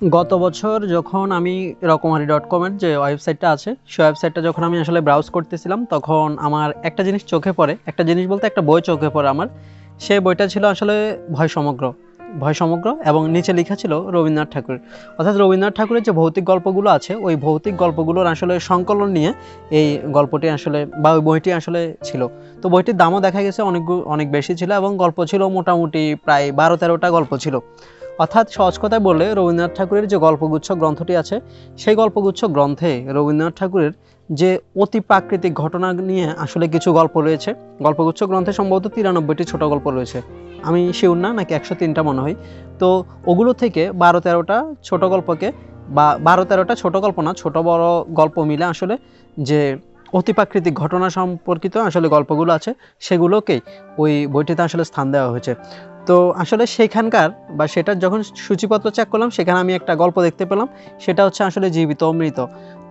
গত বছর যখন আমি রকমারি ডট কমের যে ওয়েবসাইটটা আছে, সেই ওয়েবসাইটটা যখন আমি আসলে ব্রাউজ করতেছিলাম, তখন আমার একটা জিনিস চোখে পড়ে, একটা জিনিস বলতে একটা বই চোখে পড়ে আমার। সেই বইটা ছিল আসলে ভয় সমগ্র ভয় সমগ্র এবং নিচে লেখা ছিল রবীন্দ্রনাথ ঠাকুর অর্থাৎ রবীন্দ্রনাথ ঠাকুরের যে ভৌতিক গল্পগুলো আছে, ওই ভৌতিক গল্পগুলোর আসলে সংকলন নিয়ে এই গল্পটি আসলে বা ওই বইটি আসলে ছিল। তো বইটির দামও দেখা গেছে অনেক অনেক বেশি ছিল এবং গল্প ছিল মোটামুটি প্রায় বারো তেরোটা গল্প ছিল। অর্থাৎ সহজ কথায় বললে রবীন্দ্রনাথ ঠাকুরের যে গল্পগুচ্ছ গ্রন্থটি আছে, সেই গল্পগুচ্ছ গ্রন্থে রবীন্দ্রনাথ ঠাকুরের যে অতি প্রাকৃতিক ঘটনা নিয়ে আসলে কিছু গল্প রয়েছে, গল্পগুচ্ছ গ্রন্থে সম্ভবত তিরানব্বইটি ছোট গল্প রয়েছে। আমি শিউর না, নাকি একশো তিনটা মনে হয়। তো ওগুলো থেকে বারো তেরোটা ছোট গল্পকে বা বারো তেরোটা ছোট গল্প না, ছোট বড় গল্প মিলে আসলে যে অতিপ্রাকৃতিক ঘটনা সম্পর্কিত আসলে গল্পগুলো আছে, সেগুলোকেই ওই বইটিতে আসলে স্থান দেওয়া হয়েছে। তো আসলে সেখানকার বা সেটার যখন সূচিপত্র চেক করলাম, সেখানে আমি একটা গল্প দেখতে পেলাম। সেটা হচ্ছে আসলে জীবিত ও মৃত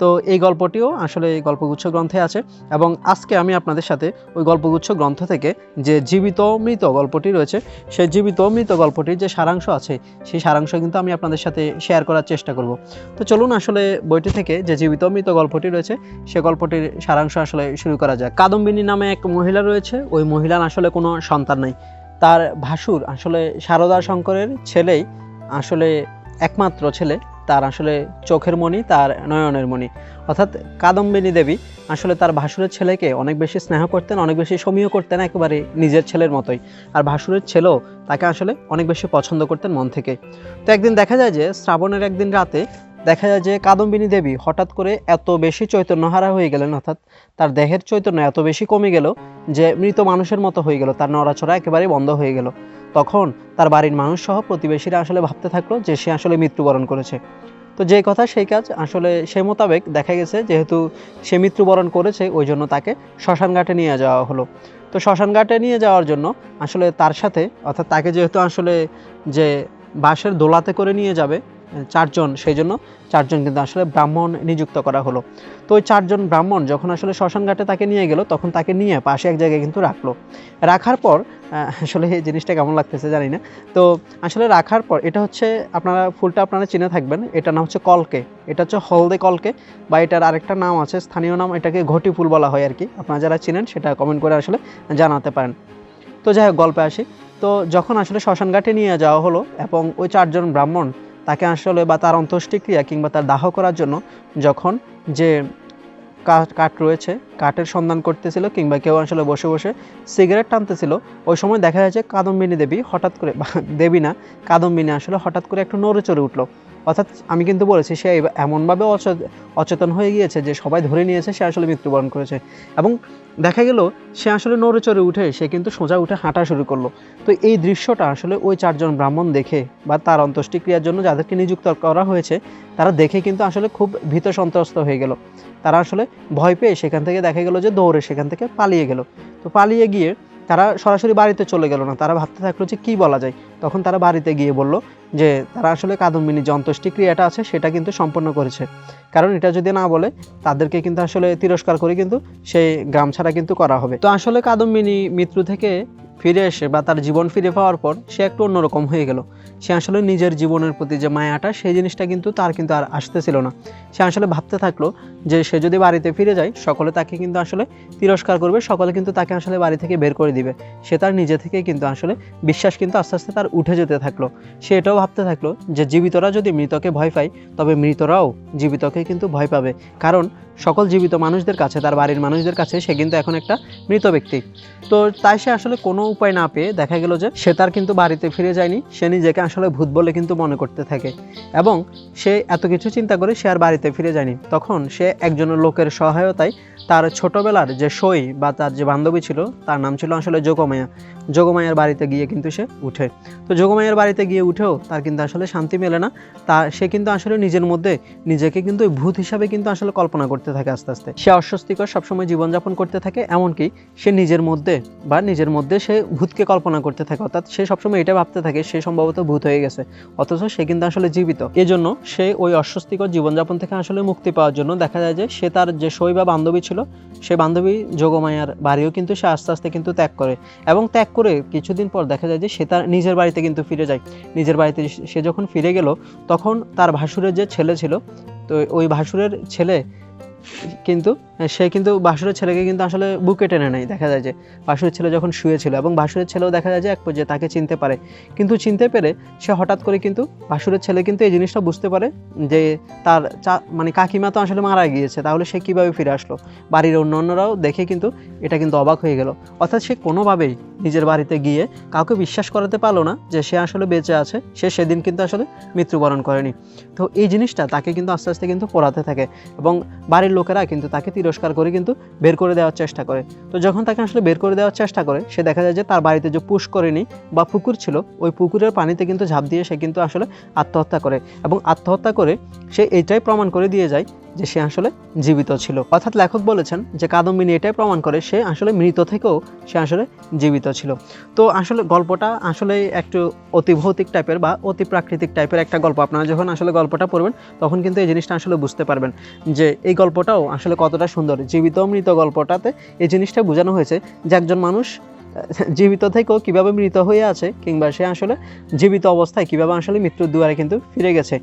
তো এই গল্পটিও আসলে এই গল্পগুচ্ছ গ্রন্থে আছে এবং আজকে আমি আপনাদের সাথে ওই গল্পগুচ্ছ গ্রন্থ থেকে যে জীবিত ও মৃত গল্পটি রয়েছে, সেই জীবিত ও মৃত গল্পটির যে সারাংশ আছে, সেই সারাংশ কিন্তু আমি আপনাদের সাথে শেয়ার করার চেষ্টা করব। তো চলুন আসলে বইটি থেকে যে জীবিত ও মৃত গল্পটি রয়েছে, সে গল্পটির সারাংশ আসলে শুরু করা যায় কাদম্বিনী নামে এক মহিলা রয়েছে, ওই মহিলার আসলে কোনো সন্তান নেই। তার ভাসুর আসলে সারদা শঙ্করের ছেলেই আসলে একমাত্র ছেলে। তার আসলে চোখের মণি, তার নয়নের মণি। অর্থাৎ কাদম্বিনী দেবী আসলে তার ভাসুরের ছেলেকে অনেক বেশি স্নেহ করতেন, অনেক বেশি সমীহ করতেন একেবারে নিজের ছেলের মতোই। আর ভাসুরের ছেলেও তাকে আসলে অনেক বেশি পছন্দ করতেন মন থেকে। তো একদিন দেখা যায় যে শ্রাবণের একদিন রাতে দেখা যায় যে কাদম্বিনী দেবী হঠাৎ করে এত বেশি চৈতন্যহারা হয়ে গেলেন, অর্থাৎ তার দেহের চৈতন্য এত বেশি কমে গেল যে মৃত মানুষের মতো হয়ে গেল, তার নড়াচড়া একেবারে বন্ধ হয়ে গেল। তখন তার বাড়ির মানুষ সহ প্রতিবেশীরা আসলে ভাবতে থাকল যে সে আসলে মৃত্যুবরণ করেছে। তো যে কথা সেই কাজ আসলে সে মোতাবেক দেখা গেছে, যেহেতু সে মৃত্যুবরণ করেছে, ওই জন্য তাকে শ্মশান ঘাটে নিয়ে যাওয়া হলো। তো শ্মশান ঘাটে নিয়ে যাওয়ার জন্য আসলে তার সাথে, অর্থাৎ তাকে যেহেতু আসলে যে বাঁশের দোলাতে করে নিয়ে যাবে চারজন সেই জন্য চারজন কিন্তু আসলে ব্রাহ্মণ নিযুক্ত করা হলো। তো ওই চারজন ব্রাহ্মণ যখন আসলে শ্মশানঘাটে তাকে নিয়ে গেল, তখন তাকে নিয়ে পাশে এক জায়গায় কিন্তু রাখল। রাখার পর আসলে এই জিনিসটা কেমন লাগতেছে জানি না। তো আসলে রাখার পর, এটা হচ্ছে আপনারা ফুলটা আপনারা চিনে থাকবেন এটা নাম হচ্ছে কলকে। এটা হচ্ছে হলদে কলকে বা এটার আরেকটা নাম আছে, স্থানীয় নাম এটাকে ঘটি ফুল বলা হয় আর কি আপনারা যারা চিনেন সেটা কমেন্ট করে আসলে জানাতে পারেন। তো যাই হোক, গল্পে আসি। তো যখন আসলে শ্মশানঘাটে নিয়ে যাওয়া হলো এবং ওই চারজন ব্রাহ্মণ তাকে আসলে বা তার অন্ত্যেষ্টিক্রিয়া কিংবা তার দাহ করার জন্য যখন যে কাঠ রয়েছে, কাঠের সন্ধান করতেছিল কিংবা কেউ আসলে বসে বসে সিগারেট টানতেছিল, ওই সময় দেখা যাচ্ছে কাদম্বিনী দেবী হঠাৎ করে দেবী না, কাদম্বিনী আসলে হঠাৎ করে একটু নড়ে চড়ে উঠল। অর্থাৎ আমি কিন্তু বলেছি, সে এমনভাবে অচে- অচেতন হয়ে গিয়েছে যে সবাই ধরে নিয়েছে সে আসলে মৃত্যুবরণ করেছে। এবং দেখা গেল, সে আসলে নড়ে চড়ে উঠে সে কিন্তু সোজা উঠে হাঁটা শুরু করল। তো এই দৃশ্যটা আসলে ওই চারজন ব্রাহ্মণ দেখে বা তার অন্ত্যেষ্টিক্রিয়ার জন্য যাদেরকে নিযুক্ত করা হয়েছে, তারা দেখে কিন্তু আসলে খুব ভীত সন্ত্রস্ত হয়ে গেল। তারা আসলে ভয় পেয়ে সেখান থেকে দেখা গেল যে দৌড়ে সেখান থেকে পালিয়ে গেল। তো পালিয়ে গিয়ে তারা সরাসরি বাড়িতে চলে গেল না। তারা ভাবতে থাকল যে কি বলা যায়? তখন তারা বাড়িতে গিয়ে বলল যে, তারা আসলে কাদম্বিনী যে অন্ত্যেষ্টিক্রিয়াটা আছে, সেটা কিন্তু সম্পন্ন করেছে। কারণ এটা যদি না বলে, তাদেরকে কিন্তু আসলে তিরস্কার করে কিন্তু সেই গ্রাম ছাড়া কিন্তু করা হবে। তো আসলে কাদম্বিনী মৃত্যু থেকে ফিরে এসে বা তার জীবন ফিরে পাওয়ার পর সে একটু অন্যরকম হয়ে গেল। সে আসলে নিজের জীবনের প্রতি যে মায়াটা, সেই জিনিসটা কিন্তু তার কিন্তু আর আসতেছিল না। সে আসলে ভাবতে থাকল যে সে যদি বাড়িতে ফিরে যায়, সকলে তাকে কিন্তু আসলে তিরস্কার করবে, সকলে কিন্তু তাকে আসলে বাড়ি থেকে বের করে দিবে। সে তার নিজে থেকে কিন্তু আসলে বিশ্বাস কিন্তু আস্তে আস্তে তার উঠে যেতে থাকল। সে এটাও ভাবতে থাকল যে জীবিতরা যদি মৃতকে ভয় পায়, তবে মৃতরাও জীবিতকে কিন্তু ভয় পাবে। কারণ সকল জীবিত মানুষদের কাছে, তার বাড়ির মানুষদের কাছে সে কিন্তু এখন একটা মৃত ব্যক্তি। তো তাই সে আসলে কোনো উপায় না পেয়ে দেখা গেল যে সে তার কিন্তু বাড়িতে ফিরে যায়নি, সে নিজেকে আসলে ভূত বলে কিন্তু মনে করতে থাকে এবং সে এত কিছু চিন্তা করে সে আর বাড়িতে ফিরে যায়নি। তখন সে একজন লোকের সহায়তায় তার ছোটবেলার যে সই বা তার যে বান্ধবী ছিল, তার নাম ছিল আসলে যোগমায়া যোগমায়ার বাড়িতে গিয়ে কিন্তু সে উঠে। তো যোগমায়ার বাড়িতে গিয়ে উঠেও তার কিন্তু আসলে শান্তি মেলে না। তা সে কিন্তু আসলে নিজের মধ্যে নিজেকে কিন্তু ভূত হিসাবে কিন্তু আসলে কল্পনা করতে করতে থাকে আস্তে আস্তে। সে অস্বস্তিকর সবসময় জীবনযাপন করতে থাকে, এমনকি সে নিজের মধ্যে বা নিজের মধ্যে সে ভূতকে কল্পনা করতে থাকে। অর্থাৎ সে সবসময় এটা ভাবতে থাকে, সে সম্ভবত ভূত হয়ে গেছে। অথচ সে কিন্তু আসলে জীবিত। এজন্য সে ওই অস্বস্তিকর জীবনযাপন থেকে আসলে মুক্তি পাওয়ার জন্য দেখা যায় যে সে তার যে সই বা বান্ধবী ছিল, সে বান্ধবী যোগমায়ার বাড়িও কিন্তু সে আস্তে আস্তে কিন্তু ত্যাগ করে এবং ত্যাগ করে কিছুদিন পর দেখা যায় যে সে তার নিজের বাড়িতে কিন্তু ফিরে যায়। নিজের বাড়িতে সে যখন ফিরে গেল, তখন তার ভাসুরের যে ছেলে ছিল, তো ওই ভাসুরের ছেলে কিন্তু সে কিন্তু বাসুরের ছেলেকে কিন্তু আসলে বুকে টেনে নেয়। দেখা যায় যে বাসুরের ছেলে যখন শুয়েছিল এবং বাসুরের ছেলেও দেখা যায় যে এক পর্যায়ে তাকে চিনতে পারে। কিন্তু চিনতে পেরে সে হঠাৎ করে কিন্তু বাসুরের ছেলে কিন্তু এই জিনিসটা বুঝতে পারে যে তার চা মানে কাকিমা তো আসলে মারা গিয়েছে, তাহলে সে কীভাবে ফিরে আসলো? বাড়ির অন্য অন্যরাও দেখে কিন্তু এটা কিন্তু অবাক হয়ে গেল। অর্থাৎ সে কোনোভাবেই নিজের বাড়িতে গিয়ে কাউকে বিশ্বাস করাতে পারল না যে সে আসলে বেঁচে আছে, সে সেদিন কিন্তু আসলে মৃত্যুবরণ করেনি। তো এই জিনিসটা তাকে কিন্তু আস্তে আস্তে কিন্তু পড়াতে থাকে এবং বাড়ির লোকেরা কিন্তু তাকে তিরস্কার করে কিন্তু বের করে দেওয়ার চেষ্টা করে। তো যখন তাকে আসলে বের করে দেওয়ার চেষ্টা করে, সে দেখা যায় যে তার বাড়িতে যে পুষ্করিণী বা পুকুর ছিল, ওই পুকুরের পানিতে কিন্তু ঝাঁপ দিয়ে সে কিন্তু আসলে আত্মহত্যা করে। এবং আত্মহত্যা করে সে এইটাই প্রমাণ করে দিয়ে যায় যে সে আসলে জীবিত ছিল। অর্থাৎ লেখক বলেছেন যে কাদম্বিনী এটাই প্রমাণ করে সে আসলে মৃত থেকেও সে আসলে জীবিত ছিল। তো আসলে গল্পটা আসলে একটু অতি ভৌতিক টাইপের বা অতি প্রাকৃতিক টাইপের একটা গল্প। আপনারা যখন আসলে গল্পটা পড়বেন, তখন কিন্তু এই জিনিসটা আসলে বুঝতে পারবেন যে এই গল্পটাও আসলে কতটা সুন্দর। জীবিত মৃত গল্পটাতে এই জিনিসটা বোঝানো হয়েছে যে একজন মানুষ জীবিত থেকেও কীভাবে মৃত হয়ে আছে কিংবা সে আসলে জীবিত অবস্থায় কীভাবে আসলে মৃত্যুর দুয়ারে কিন্তু ফিরে গেছে,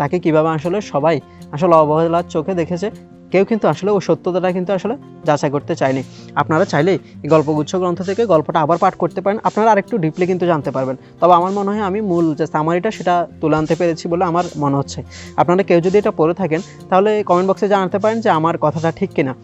তাকে কীভাবে আসলে সবাই আসলে অবহেলার চোখে দেখেছে, কেউ কিন্তু আসলে ওই সত্যতাটা কিন্তু আসলে যাচাই করতে চায়নি। আপনারা চাইলেই এই গল্পগুচ্ছ গ্রন্থ থেকে গল্পটা আবার পাঠ করতে পারেন, আপনারা আরেকটু ডিপলি কিন্তু জানতে পারবেন। তবে আমার মনে হয় আমি মূল যে সামারিটা সেটা তুলে আনতে পেরেছি বলে আমার মনে হচ্ছে। আপনারা কেউ যদি এটা পড়ে থাকেন, তাহলে কমেন্ট বক্সে জানাতে পারেন যে আমার কথাটা ঠিক কিনা।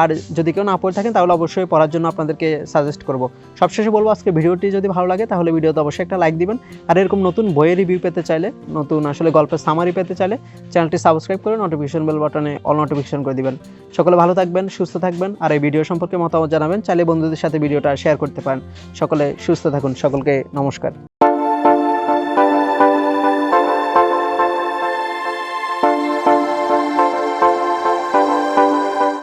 আর যদি কেউ না পড়ে থাকেন, তাহলে অবশ্যই পড়ার জন্য আপনাদেরকে সাজেস্ট করব। সবশেষে বলব, আজকে ভিডিওটি যদি ভালো লাগে, তাহলে ভিডিওতে অবশ্যই একটা লাইক দিবেন। আর এরকম নতুন বইয়ের রিভিউ পেতে চাইলে, নতুন আসলে গল্পের সামারি পেতে চাইলে চ্যানেলটি সাবস্ক্রাইব করে নোটিফিকেশন বেল বাটনে অল নোটিফিকেশন করে দিবেন। সকলে ভালো থাকবেন, সুস্থ থাকবেন, আর এই ভিডিও সম্পর্কে মতামত জানাবেন। চাইলে বন্ধুদের সাথে ভিডিওটা শেয়ার করতে পারেন। সকলে সুস্থ থাকুন, সকলকে নমস্কার।